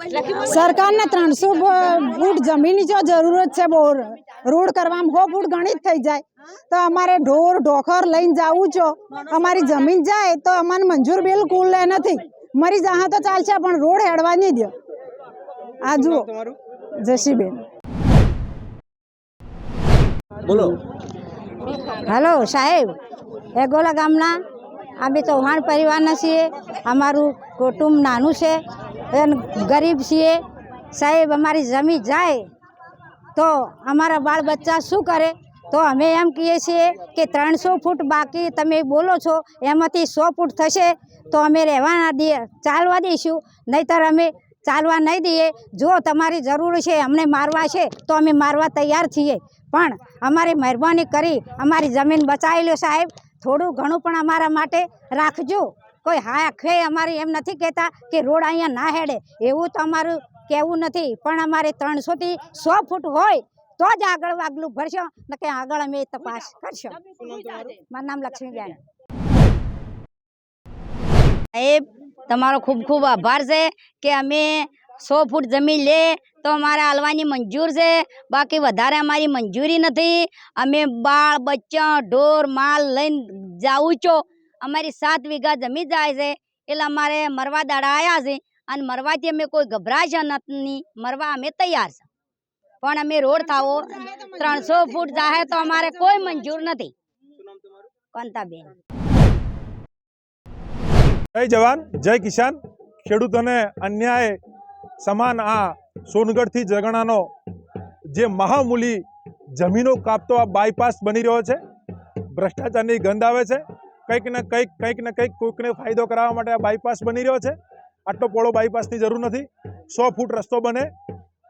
સરકારને ત્રણસો ફૂટ જમીનની જો જરૂરત છે બહુ રોડ કરવામાં હો ફૂટ ગણિત જ થઈ જાય. તો અમારે ઢોર ઢોખર લઈને જવું છો. અમારી જમીન જાય તો અમારે મંજૂર બિલકુલ નથી. મરી જહા તો ચાલશે પણ રોડ હેડવા નહીં દો આ જુઓ. જશીબેન બોલો. હલો સાહેબ. એગોલા ગામના અમે ચૌહાણ પરિવારના છીએ. અમારું કુટુંબ નાનું છે. ગરીબ છીએ. સાહેબ, અમારી જમીન જાય તો અમારા બાળ બચ્ચા શું કરે? તો અમે એમ કહીએ છીએ કે ત્રણસો ફૂટ બાકી તમે બોલો છો, એમાંથી સો ફૂટ થશે તો અમે રહેવાના દઈએ, ચાલવા દઈશું. નહીંતર અમે ચાલવા નહીં દઈએ. જો તમારી જરૂર છે, અમને મારવા છે, તો અમે મારવા તૈયાર છીએ. પણ અમારી મહેરબાની કરી, અમારી જમીન બચાવી લો સાહેબ. થોડું ઘણું પણ અમારા માટે રાખજો. કોઈ હા ખે અમારે એમ નથી કહેતા કે રોડ અહીંયા ના હેડે. એવું તો અમારું કહેવું નથી. પણ અમારે ત્રણસોથી સો ફૂટ હોય તો જ આગળ વાગલું ભરશો. નકે આગળ અમે તપાસ કરશો. મારું નામ લક્ષ્મીબેન. સાહેબ તમારો ખૂબ ખૂબ આભાર છે કે અમે સો ફૂટ જમીન લે તો અમારે હાલવાની મંજૂર છે. બાકી વધારે અમારી મંજૂરી નથી. અમે બાળ બચ્ચા ઢોર માલ લઈને જાઉં છો. અમારી સાત વીઘા જમી જાય છે, એટલે અમારે મરવા દાડા આવ્યા છે અને મરવાથી અમે કોઈ ગભરાય નહીં મરવા અમે તૈયાર છે. પણ અમે રોડ થાવો, ત્રણસો ફૂટ જાહે તો અમારે કોઈ મંજૂર નથી. કોંતાબેન. જય જવાન, જય કિસાન. ખેડૂતોને અન્યાય સમાન આ સોનગઢથી જગણાનો જે મહામૂલી જમીનો કાપતો આ બાયપાસ બની રહ્યો છે, ભ્રષ્ટાચારની ગંધ આવે છે. કંઈક ને કંઈક કંઈક ને કંઈક કોઈકને ફાયદો કરાવવા માટે આ બાયપાસ બની રહ્યો છે. આટલો પોળો બાયપાસની જરૂર નથી. સો ફૂટ રસ્તો બને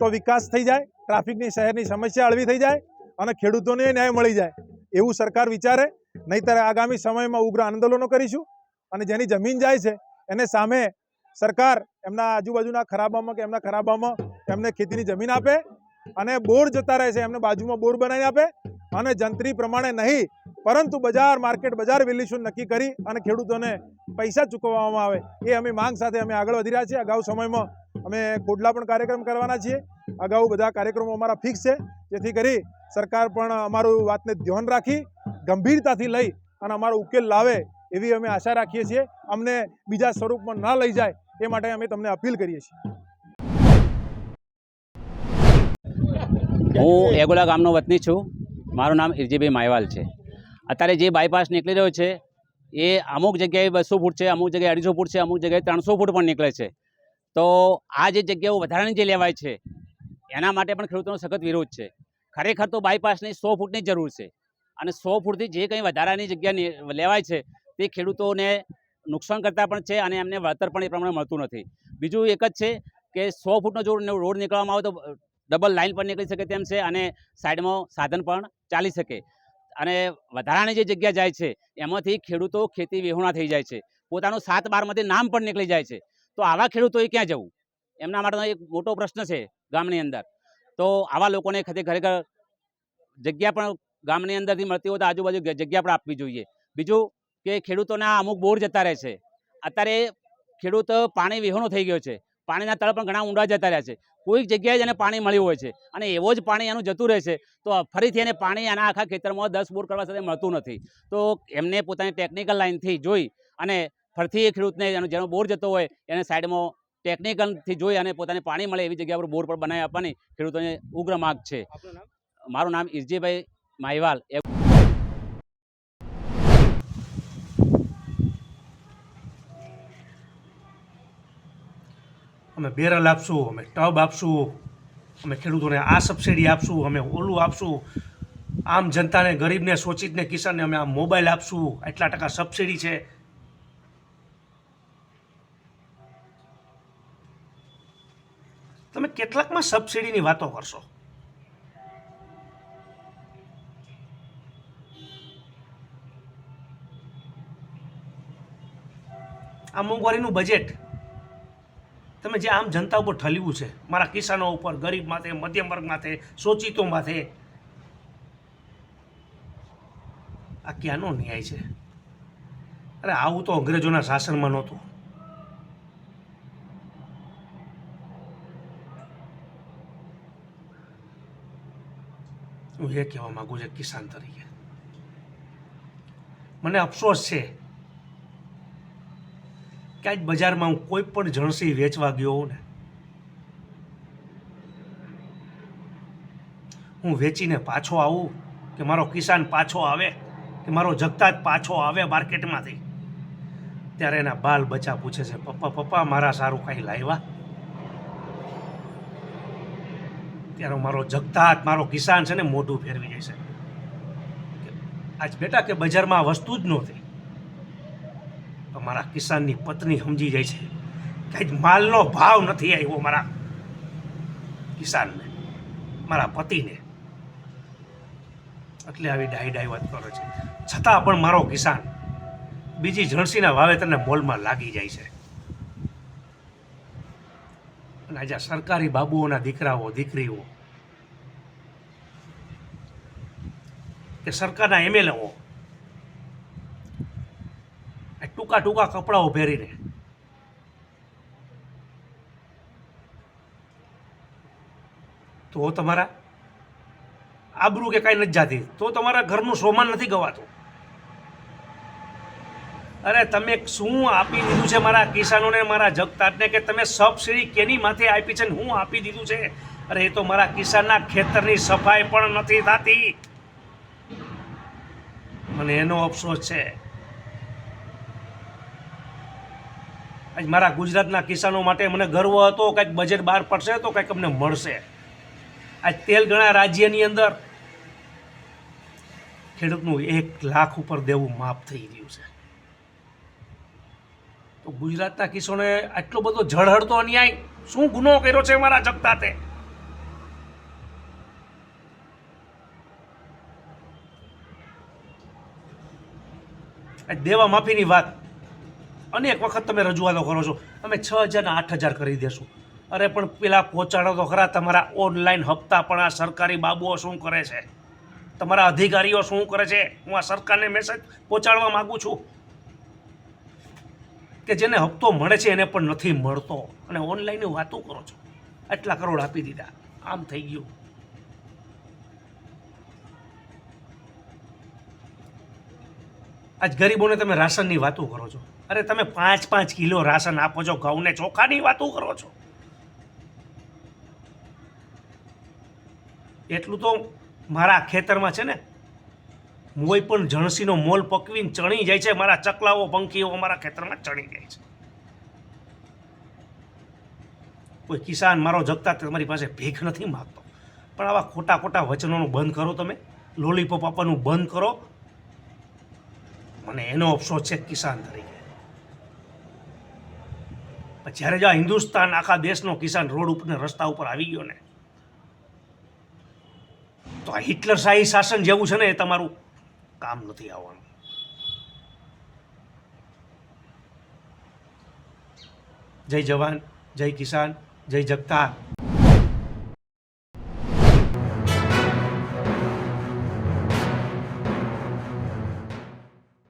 તો વિકાસ થઈ જાય, ટ્રાફિકની શહેરની સમસ્યા હળવી થઈ જાય અને ખેડૂતોને ન્યાય મળી જાય. એવું સરકાર વિચારે, નહીંતર આગામી સમયમાં ઉગ્ર આંદોલનો કરીશું અને જેની જમીન જાય છે, એને સામે સરકાર એમના આજુબાજુના ખરાબામાં કે એમના ખરાબામાં એમને ખેતીની જમીન આપે અને બોર જતા રહે છે, એમને બાજુમાં બોર બનાવી આપે અને જંત્રી પ્રમાણે નહીં, પરંતુ બજાર, માર્કેટ, બજાર વેલ્યુશન નક્કી કરી અને ખેડૂતોને પૈસા ચૂકવવામાં આવે. એ અમે માંગ સાથે અમે આગળ વધી રહ્યા છીએ. અગાઉ સમયમાં અમે કોડલા પણ કાર્યક્રમ કરવાના છીએ. અગાઉ બધા કાર્યક્રમો અમારા ફિક્સ છે. જેથી કરી સરકાર પણ અમારું વાતને ધ્યાન રાખી, ગંભીરતાથી લઈ અને અમારો ઉકેલ લાવે એવી અમે આશા રાખીએ છીએ. અમને બીજા સ્વરૂપમાં ના લઈ જાય એ માટે અમે તમને અપીલ કરીએ છીએ. હું એગોલા ગામનો વતની છું. મારું નામ ઇરજીભાઈ માયવાલ છે. અત્યારે જે બાયપાસ નીકળી રહ્યો છે એ અમુક જગ્યાએ બસો ફૂટ છે અમુક જગ્યાએ અઢીસો ફૂટ છે અમુક જગ્યાએ ત્રણસો ફૂટ પણ નીકળે છે. તો આ જે જગ્યાઓ વધારાની જે લેવાય છે એના માટે પણ ખેડૂતોનો સખત વિરોધ છે. ખરેખર તો બાયપાસની સો ફૂટની જરૂર છે. અને સો ફૂટથી જે કંઈ વધારાની જગ્યા લેવાય છે તે ખેડૂતોને નુકસાન કરતા પણ છે અને એમને વળતર પણ એ પ્રમાણે મળતું નથી. બીજું એક જ છે કે સો ફૂટનો જો રોડ નીકળવામાં આવે તો ડબલ લાઇન પણ નીકળી શકે તેમ છે અને સાઈડમાં સાધન પણ ચાલી શકે. અને વધારાની જે જગ્યા જાય છે, એમાંથી ખેડૂતો ખેતી વિહોણા થઈ જાય છે. પોતાનું સાત બારમાંથી નામ પણ નીકળી જાય છે. તો આવા ખેડૂતોએ ક્યાં જવું? એમના માટેનો એક મોટો પ્રશ્ન છે ગામની અંદર. તો આવા લોકોને ખરે- ખરેખર જગ્યા પણ ગામની અંદરથી મળતી હોય તો આજુબાજુ જગ્યા પણ આપવી જોઈએ. બીજું કે ખેડૂતોના અમુક બોર જતા રહે છે. અત્યારે ખેડૂત પાણી વિહોણો થઈ ગયો છે. પાણીના તળ પણ ઘણા ઊંડા જતા રહ્યા છે. કોઈક જગ્યાએ જ એને પાણી મળ્યું હોય છે. અને એવો જ પાણી એનું જતું રહે છે. તો ફરીથી એને પાણી એના આખા ખેતરમાં દસ બોર કરવા સાથે મળતું નથી. તો એમને પોતાની ટેકનિકલ લાઇનથી જોઈ અને ફરીથી એ ખેડૂતને એનો જેનો બોર જતો હોય એને સાઈડમાં ટેકનિકલથી જોઈ અને પોતાને પાણી મળે એવી જગ્યા પર બોર પર બનાવી આપવાની ખેડૂતોને ઉગ્ર માગ છે. મારું નામ ઇરજીભાઈ માહીવાલ. અમે બેરલ આપશું, અમે ટબ આપશું, અમે ખેડૂતોને આ સબસિડી આપશું, અમે ઓલું આપશું. આમ જનતાને, ગરીબને શોષિતને કિસાનને અમે આ મોબાઈલ આપશું. આટલા ટકા સબસિડી છે. તમે કેટલાકમાં સબસિડીની વાતો કરશો? આ મોંઘવારીનું બજેટ તમે જે આમ જનતા ઉપર ઠલ્યું છે, મારા કિસાનો ઉપર, ગરીબ માથે, મધ્યમ વર્ગ માથે શોષિતો માથે, આ ક્યાંનો ન્યાય છે? અરે આવું તો અંગ્રેજોના શાસનમાં નહોતું. હું એ કહેવા માગું છું કિસાન તરીકે. મને અફસોસ છે કે આજ બજારમાં હું કોઈ પણ જણસી વેચવા ગયો હોઉં ને, હું વેચીને પાછો આવું કે મારો કિસાન પાછો આવે, કે મારો જગતાજ પાછો આવે માર્કેટમાંથી. ત્યારે એના બાલ બચ્ચા પૂછે છે, પપ્પા પપ્પા, મારા સારું કાંઈ લાવ્યા ત્યારે મારો જગતાત, મારો કિસાન છે ને મોઢું ફેરવી જશે આજ બેટા કે બજારમાં વસ્તુ જ નહોતી. તો મારા કિસાનની પત્ની સમજી જાય છે. કે આજ માલનો ભાવ નથી આવ્યો મારા કિસાનને, મારા પતિને. એટલે આવી ડાહી ડાહી વાત કરે છે. છતાં પણ મારો કિસાન બીજી જણસીના વાવેતરને મોલમાં લાગી જાય છે. અને આજે સરકારી બાબુઓના દીકરાઓ, દીકરીઓ કે સરકારના એમએલએઓ ટૂંકા ટૂંકા કપડાઓ પહેરીને. તો તમારા આબરૂ કે કાંઈ નથી જાતી. તો તમારા ઘરનું સોમાન નથી ગવાતું. અરે તમે શું આપી દીધું છે મારા કિસાનોને, મારા જગતાટને કે તમે સબસિડી કેની માથે આપી છે ને હું આપી દીધું છે? અરે એ તો મારા કિસાનના ખેતરની સફાઈ પણ નથી થતી. મને એનો અફસોસ છે. આજ મારા ગુજરાતના કિસાનો માટે મને ગર્વ હતો, કંઈક બજેટ બહાર પડશે તો કંઈક અમને મળશે. આજ તેલગણા રાજ્યની અંદર ખેડૂતનું એક લાખ ઉપર દેવું માફ થઈ રહ્યું છે. તો ગુજરાતના કિશોને આટલો બધો ઝળહળતો અન્યાય શું ગુનો કર્યો છે મારા જગતાતે? દેવા માફીની વાત અનેક વખત તમે રજૂઆતો કરો છો, અમે છ હજાર ને આઠ હજાર કરી દેશું. અરે, પણ પેલા પહોંચાડો તો ખરા, તમારા ઓનલાઈન હપ્તા પણ આ સરકારી બાબુઓ શું કરે છે? તમારા અધિકારીઓ શું કરે છે? હું આ સરકારને મેસેજ પહોંચાડવા માગું છું કે જેને હપ્તો મળે છે એને પણ નથી મળતો. અને ઓનલાઈન વાતો કરો છો. આટલા કરોડ આપી દીધા. આમ થઈ ગયું. આજ ગરીબોને તમે રાશનની વાતો કરો છો. અરે તમે પાંચ પાંચ કિલો રાશન આપો છો, ઘઉંને ચોખાની વાતો કરો છો. એટલું તો મારા ખેતરમાં છે ને કોઈ પણ જણસીનો મોલ પકવીને ચણી જાય છે, મારા ચકલાઓ, પંખીઓ મારા ખેતરમાં ચણી જાય છે. કોઈ કિસાન મારો જગતા તમારી પાસે ભીખ નથી માગતો. પણ આવા ખોટા ખોટા વચનોનું બંધ કરો તમે. લોલીપોપ આપવાનું બંધ કરો. મને એનો અફસોસ છે કિસાન તરીકે. જ્યારે જો હિન્દુસ્તાન આખા દેશનો કિસાન રોડ ઉપર રસ્તા ઉપર આવી ગયો ને, તો આ હિટલર શાહી શાસન જેવું છે ને એ તમારું કામ નથી આવવાનું. જય જવાન, જય કિસાન, જય જગતા